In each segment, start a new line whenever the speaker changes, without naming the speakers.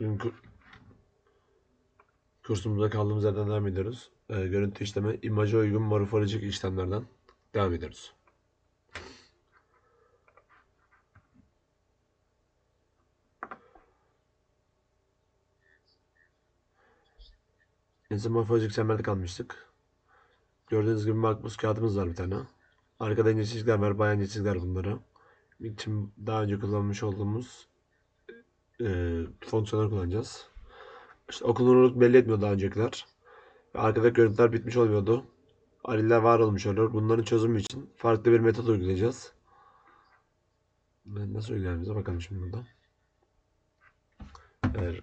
Bugün kur- kursumuzda kaldığımız yerden devam ediyoruz. Ee, görüntü işleme, imaja uygun morfolojik işlemlerden devam ediyoruz. Son morfolojik işlemlerde kalmıştık. Gördüğünüz gibi makbuz kağıdımız var bir tane. Arkada ince çizgiler var, bayağı ince çizgiler bunları. için daha önce kullanmış olduğumuz e, fonksiyonları kullanacağız. İşte okunurluk belli etmiyor daha öncekiler. Ve arkada görüntüler bitmiş olmuyordu. Aliller var olmuş oluyor. Bunların çözümü için farklı bir metot uygulayacağız. Ben nasıl uygulayacağımıza bakalım şimdi burada. Eğer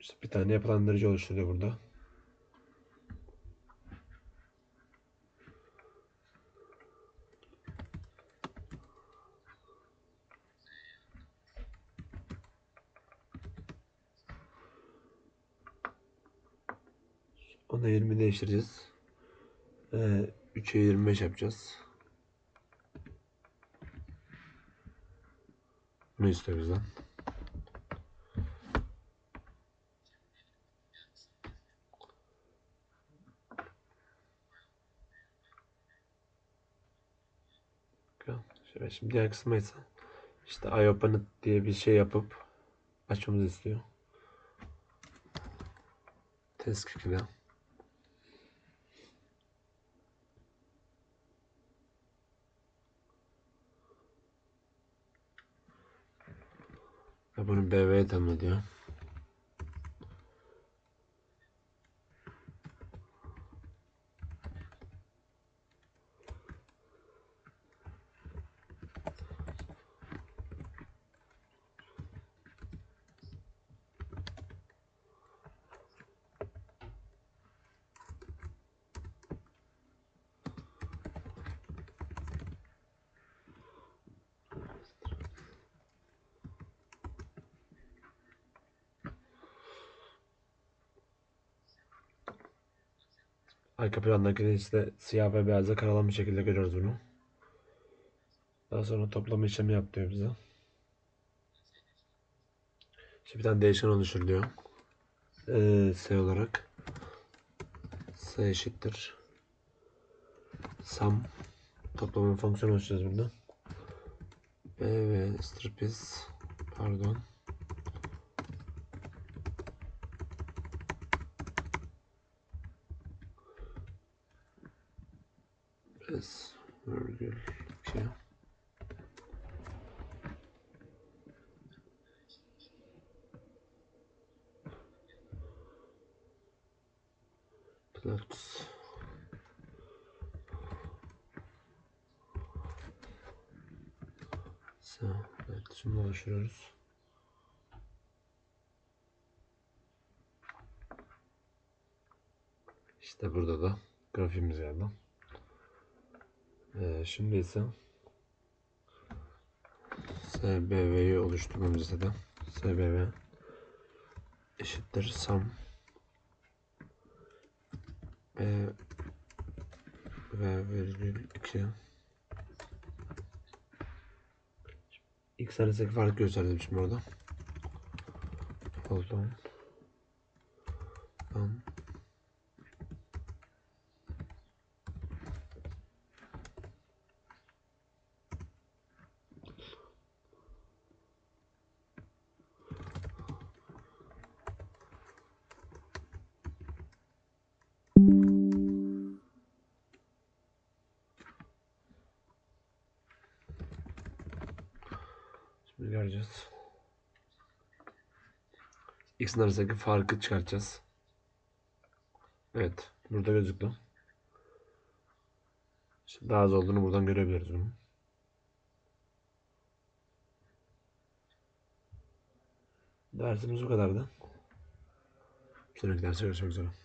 işte bir tane yapılandırıcı oluşturuyor burada. Ona 20 değiştireceğiz. Ee, 3'e 25 yapacağız. Bunu istiyor bizden. Şöyle şimdi diğer kısma ise işte IOPANET diye bir şey yapıp açmamızı istiyor. Test kikine. Ve bunu BV'ye tanımlıyor. Arka plandaki işte siyah ve beyazla karalanmış şekilde görüyoruz bunu. Daha sonra toplama işlemi yap diyor bize. İşte bir tane değişken oluşturuluyor. Ee, S olarak. S eşittir. Sum. Toplama fonksiyonu oluşturacağız burada. B ve stripes. Pardon. S virgül 2 Plus Sağ, evet şimdi oluşturuyoruz. İşte burada da grafiğimiz geldi. Ee, şimdi ise SBV'yi oluşturmamız istedim. SBV eşittir sum B ve virgül 2 X arasındaki farkı gösterdim şimdi orada. Hold on. Şimdi göreceğiz. X'in arasındaki farkı çıkartacağız. Evet. Burada gözüktü. İşte daha az olduğunu buradan görebiliriz bunu. Dersimiz bu kadardı. Sonraki derste görüşmek üzere.